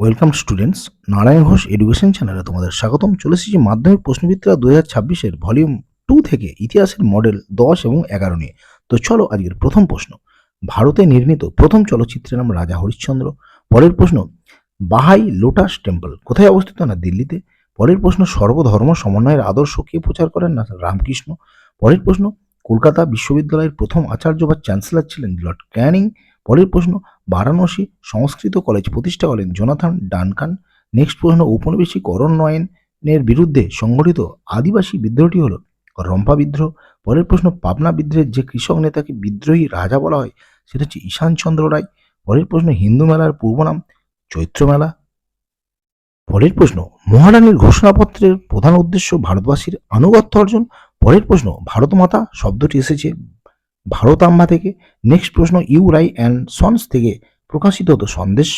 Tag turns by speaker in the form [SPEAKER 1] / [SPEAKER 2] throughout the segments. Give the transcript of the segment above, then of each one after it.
[SPEAKER 1] Welcome students Narayan Ghosh education চ্যানেলে তোমাদের স্বাগতম। চলে এসেছি মাধ্যমিক প্রশ্নবিদ্যা দু হাজার ছাব্বিশের ভলিউম টু থেকে ইতিহাসের মডেল দশ এবং এগারো নিয়ে। তো চলো আজকের প্রথম প্রশ্ন। ভারতে নির্মিত প্রথম চলচ্চিত্রের নাম রাজা হরিশ্চন্দ্র। পরের প্রশ্ন, বাহাই লোটাস টেম্পল কোথায় অবস্থিত না দিল্লিতে? পরের প্রশ্ন, সর্বধর্ম সমন্বয়ের আদর্শ কে প্রচার করেন না রামকৃষ্ণ? পরের প্রশ্ন কলকাতা বিশ্ববিদ্যালয়ের প্রথম আচার্য বা চ্যান্সেলর ছিলেন লর্ড ক্যানিং। পরের প্রশ্ন, বারাণসী সংস্কৃত কলেজ প্রতিষ্ঠা করেন জোনাথন ডানকান। নেক্সট প্রশ্ন, ঔপনিবেশিক অরণ্যায়নের বিরুদ্ধে সংগঠিত আদিবাসী বিদ্রোহটি হল রম্পা বিদ্রোহ। পরের প্রশ্ন, পাবনা বিদ্রোহের যে কৃষক নেতাকে বিদ্রোহী রাজা বলা হয়, সেটা হচ্ছে ঈশানচন্দ্র রায়। পরের প্রশ্ন, হিন্দু মেলার পূর্ব নাম চৈত্র মেলা। পরের প্রশ্ন, মহারানীর ঘোষণাপত্রের প্রধান উদ্দেশ্য ভারতবাসীর আনুগত্য অর্জন? পরের প্রশ্ন ভারত মাতা শব্দটি এসেছে ভারতাম্বা থেকে। নেক্সট প্রশ্ন, ইউ, রাই, অ্যান্ড সন্স থেকে প্রকাশিত হতো সন্দেশ।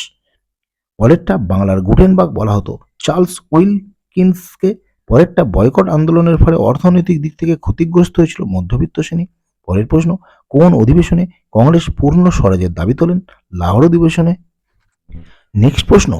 [SPEAKER 1] পরেরটা, বাংলার গুটেনবাগ বলা হতো চার্লস উইল উইলকিন্সকে। পরেরটা, বয়কট আন্দোলনের ফলে অর্থনৈতিক দিক থেকে ক্ষতিগ্রস্ত হয়েছিল মধ্যবিত্ত শ্রেণি। পরের প্রশ্ন, কোন অধিবেশনে কংগ্রেস পূর্ণ স্বরাজের দাবি তোলেন? লাহোর অধিবেশনে নেক্সট প্রশ্ন,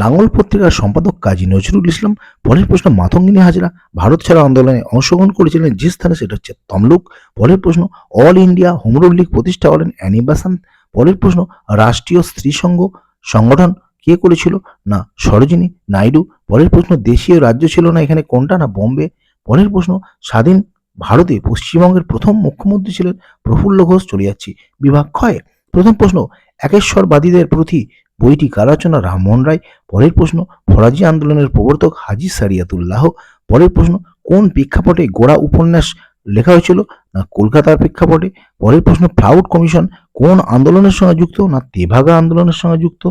[SPEAKER 1] লাঙ্গল পত্রিকার সম্পাদক কাজী নজরুল ইসলাম, পরের প্রশ্ন, মাতঙ্গিনী হাজরা, ভারত ছাড়া আন্দোলনে অংশগ্রহণ করেছিলেন যে স্থানে, সেটা হচ্ছে তমলুক। পরের প্রশ্ন, অল ইন্ডিয়া হোমরুল লীগ প্রতিষ্ঠা করেন অ্যানি বাসান্ত পরের প্রশ্ন, রাষ্ট্রীয় স্ত্রী সংঘ সংগঠন কে করেছিল? না, সরোজিনী নাইডু। পরের প্রশ্ন, দেশীয় রাজ্য ছিল না এখানে, কোনটা? না, বোম্বে। পরের প্রশ্ন, স্বাধীন ভারতে পশ্চিমবঙ্গের প্রথম মুখ্যমন্ত্রী ছিলেন প্রফুল্ল ঘোষ, চলে যাচ্ছি বিভাগ ক্ষয়। প্রথম প্রশ্ন, একেশ্বরবাদীদের প্রতি বইটি কার রচনা রামমোহন রায়, পরের প্রশ্ন, ফরাজি আন্দোলনের প্রবর্তক হাজি সারিয়াতুল্লাহ, পরের প্রশ্ন, কোন প্রেক্ষাপটে গোড়া উপন্যাস লেখা হয়েছিল না কলকাতার প্রেক্ষাপটে? পরের প্রশ্ন প্রাউড কমিশন কোন আন্দোলনের সঙ্গে যুক্ত না তেভাগা আন্দোলনের সঙ্গে যুক্ত?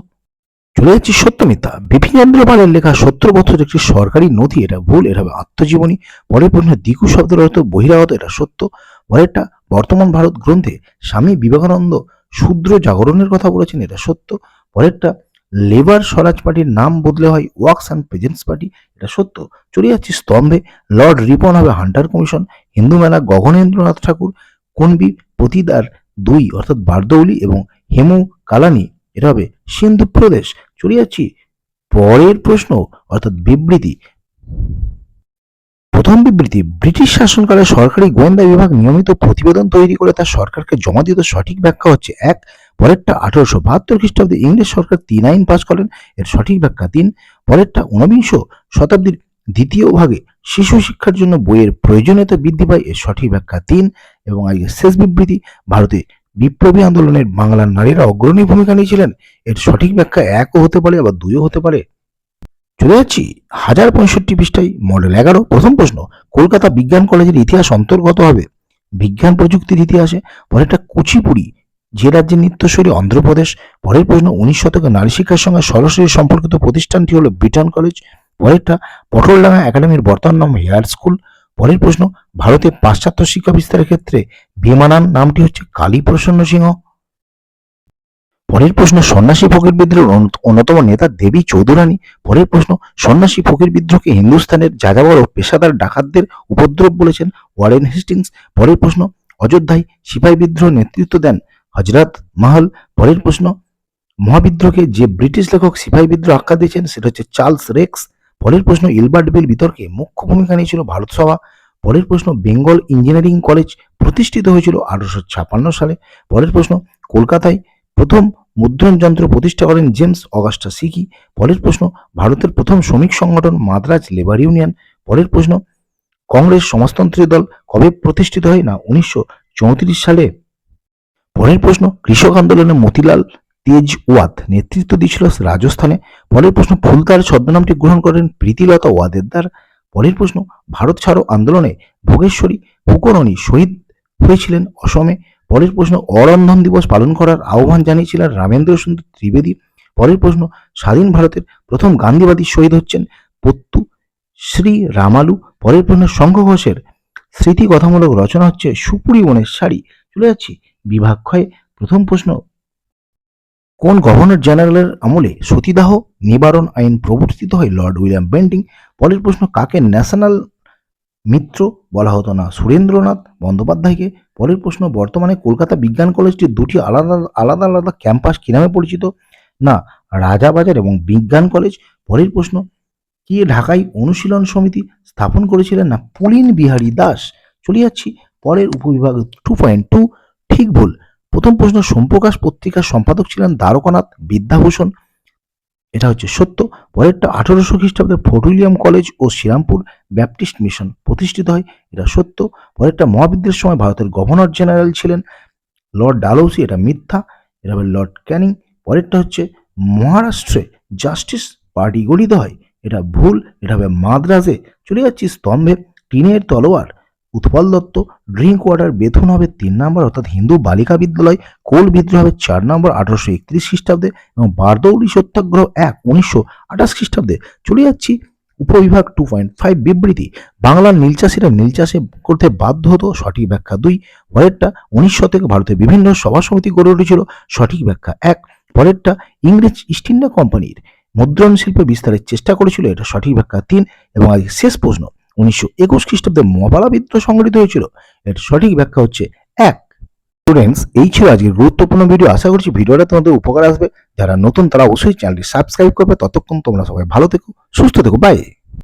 [SPEAKER 1] চলে যাচ্ছি সত্যমিথ্যা। বিপিনেন্দ্র পালের লেখা সত্তর বছর একটি সরকারি নথি, এটা ভুল, এটা হবে আত্মজীবনী। পরের প্রশ্ন, দিকু শব্দের অর্থ বহিরাগত, এটা সত্য। পরেরটা, বর্তমান ভারত গ্রন্থে স্বামী বিবেকানন্দ শূদ্র জাগরণের কথা বলেছেন, এটা সত্য। পরেরটা, লেবার স্বরাজ পার্টির নাম বদলে হয় ওয়ার্কস অ্যান্ড প্রেজেন্টস পার্টি, এটা সত্য। চলে যাচ্ছি স্তম্ভে, লর্ড রিপন হবে হান্টার কমিশন, হিন্দু মেলা গগনেন্দ্রনাথ ঠাকুর, কোনবি পতিদার দুই, অর্থাৎ বারদৌলি এবং হেমু কালানি এটা হবে সিন্ধু প্রদেশ। চলে যাচ্ছি পরের প্রশ্ন, অর্থাৎ বিবৃতি। প্রথম বিবৃতি, ব্রিটিশ শাসনকালে সরকারি গোয়েন্দা বিভাগ নিয়মিত প্রতিবেদন তৈরি করে তার সরকারকে জমা দিত সঠিক ব্যাখ্যা হচ্ছে এক পরেরটা আঠারোশো বাহাত্তর খ্রিস্টাব্দে ইংরেজ সরকার তিন আইন পাশ করেন। এর সঠিক ব্যাখ্যা তিন। পরেরটা ঊনবিংশ শতাব্দীর দ্বিতীয় ভাগে শিশু শিক্ষার জন্য বইয়ের প্রয়োজনীয়তা বৃদ্ধি পায়। এর সঠিক ব্যাখ্যা তিন এবং আজকের শেষ বিবৃতি, ভারতে বিপ্লবী আন্দোলনের বাংলার নারীরা অগ্রণী ভূমিকা নিয়েছিলেন। এর সঠিক ব্যাখ্যা একও হতে পারে, আবার দুইও হতে পারে। চলে যাচ্ছি হাজার পঁয়ষট্টি পৃষ্ঠায়, মডেল এগারো। প্রথম প্রশ্ন, কলকাতা বিজ্ঞান কলেজের ইতিহাস অন্তর্গত হবে? বিজ্ঞান প্রযুক্তির ইতিহাসে। পরেরটা কুচিপুড়ি যে রাজ্যের নৃত্যশৈলী অন্ধ্রপ্রদেশ, পরের প্রশ্ন, উনিশ শতকে নারী শিক্ষার সঙ্গে সরাসরি সম্পর্কিত প্রতিষ্ঠানটি হলো ব্রিটন কলেজ পরেরটা পটলডাঙ্গা একাডেমির বর্তমান নাম হেয়ার স্কুল পরের প্রশ্ন ভারতে পাশ্চাত্য শিক্ষা বিস্তারের ক্ষেত্রে বিমানান নামটি হচ্ছে কালী প্রসন্ন সিংহ। পরের প্রশ্ন, সন্ন্যাসী ফকির বিদ্রোহের অন্যতম নেতা দেবী চৌধুরানী, পরের প্রশ্ন, সন্ন্যাসী ফকির বিদ্রোহকে হিন্দুস্তানের যাযাবর ও পেশাদার ডাকাতদের উপদ্রব বলেছেন ওয়ারেন হেস্টিংস, পরের প্রশ্ন, অযোধ্যায় সিপাহী বিদ্রোহ নেতৃত্ব দেন হজরত মহল পরের প্রশ্ন, মহাবিদ্রোহকে যে ব্রিটিশ লেখক সিপাহী বিদ্রোহ আখ্যা দিয়েছেন সেটা হচ্ছে চার্লস রেক্স। পরের প্রশ্ন, ইলবার্ট বিল বিতর্কে মুখ্য ভূমিকা নিয়েছিল ভারত সভা। পরের প্রশ্ন, বেঙ্গল ইঞ্জিনিয়ারিং কলেজ প্রতিষ্ঠিত হয়েছিল আঠারোশো ছাপান্ন সালে। পরের প্রশ্ন, কলকাতায় প্রথম মুদ্রণ যন্ত্র প্রতিষ্ঠা করেন জেমস অগাস্টা সিকি। পরের প্রশ্ন, ভারতের প্রথম শ্রমিক সংগঠন মাদ্রাজ লেবার ইউনিয়ন। পরের প্রশ্ন, কংগ্রেস সমাজতন্ত্রী দল কবে প্রতিষ্ঠিত হয় না উনিশশো চৌত্রিশ সালে? পরের প্রশ্ন, কৃষক আন্দোলনে মতিলাল তেজওয়াত নেতৃত্ব দিয়েছিল রাজস্থানে। পরের প্রশ্ন ফুলতার ছদ্মনামটি গ্রহণ করেন প্রীতিলতা ওয়াদেদার। পরের প্রশ্ন, ভারত ছাড়ো আন্দোলনে ভোগেশ্বরী ফুকরণী শহীদ হয়েছিলেন অসমে। পরের প্রশ্ন, অরন্ধন দিবস পালন করার আহ্বান জানিয়েছিলেন রামেন্দ্র সুন্দর ত্রিবেদী। পরের প্রশ্ন, স্বাধীন ভারতের প্রথম গান্ধীবাদী শহীদ হচ্ছেন পত্তু শ্রী রামালু। পরের প্রশ্ন, শঙ্খ ঘোষের স্মৃতি কথামূলক রচনা হচ্ছে সুপুরি বনের শাড়ি। চলে যাচ্ছি বিভাগ ক্ষয়ে প্রথম প্রশ্ন। কোন গভর্নর জেনারেলের আমলে সতীদাহ নিবারণ আইন প্রবর্তিত হয় লর্ড উইলিয়াম বেন্টিং? পরের প্রশ্ন, কাকে ন্যাশনাল মিত্র বলা হতো না? সুরেন্দ্রনাথ বন্দ্যোপাধ্যায়কে। পরের প্রশ্ন, বর্তমানে কলকাতা বিজ্ঞান কলেজটি দুটি আলাদা আলাদা আলাদা ক্যাম্পাস কি নামে পরিচিত? না রাজাবাজার এবং বিজ্ঞান কলেজ। পরের প্রশ্ন, কে ঢাকায় অনুশীলন সমিতি স্থাপন করেছিলেন না পুলিন বিহারী দাস? চলে যাচ্ছি পরের উপবিভাগ টু পয়েন্ট টু ঠিক ভুল। প্রথম প্রশ্ন, সোমপ্রকাশ পত্রিকার সম্পাদক ছিলেন দ্বারকানাথ বিদ্যাভূষণ। এটা হচ্ছে সত্য। পরেরটা, আঠারোশো খ্রিস্টাব্দে ফোর্ট উইলিয়াম কলেজ ও শ্রীরামপুর ব্যাপটিস্ট মিশন প্রতিষ্ঠিত হয়। এটা সত্য। পরেরটা, মহাবিদ্যের সময় ভারতের গভর্নর জেনারেল ছিলেন লর্ড ডালহৌসি। এটা মিথ্যা। এটা হবে লর্ড ক্যানিং। পরেরটা হচ্ছে, মহারাষ্ট্রে জাস্টিস পার্টি গঠিত হয়। এটা ভুল। এটা হবে মাদ্রাজে। চলে যাচ্ছি স্তম্ভে। টিনের তলোয়ার। Utpal Dutt, drink water Bethune হবে তিন নম্বর, অর্থাৎ হিন্দু বালিকা বিদ্যালয়, কোল বিদ্রোহ হবে চার নম্বর, আঠারোশো একত্রিশ খ্রিস্টাব্দে এবং বারদৌড়ি সত্যাগ্রহ এক, উনিশশো আঠাশ খ্রিস্টাব্দে। চলে যাচ্ছি উপবিভাগ টু পয়েন্ট ফাইভ বিবৃতি। বাংলার নীল চাষিরা নীল চাষে করতে বাধ্য হতো, সঠিক ব্যাখ্যা দুই, পরেরটা উনিশ শতকে ভারতের বিভিন্ন সভা সমিতি গড়ে উঠেছিল, সঠিক ব্যাখ্যা এক, পরেরটা ইংরেজ ইস্ট ইন্ডিয়া কোম্পানির মুদ্রণ শিল্পে বিস্তারের চেষ্টা করেছিল, এটা সঠিক ব্যাখ্যা তিন, এবং আজকে শেষ প্রশ্ন। উনিশশো একুশ খ্রিস্টাব্দে মহাবালা বিদ্রোহ সংঘটিত হয়েছিল। এর সঠিক ব্যাখ্যা হচ্ছে এক। স্টুডেন্টস এই ছিল আজকের গুরুত্বপূর্ণ ভিডিও আশা করছি ভিডিওটা তোমাদের উপকার আসবে। যারা নতুন, তারা অবশ্যই চ্যানেলটি সাবস্ক্রাইব করবে। ততক্ষণ তোমরা সবাই ভালো থেকো, সুস্থ থেকো। বাই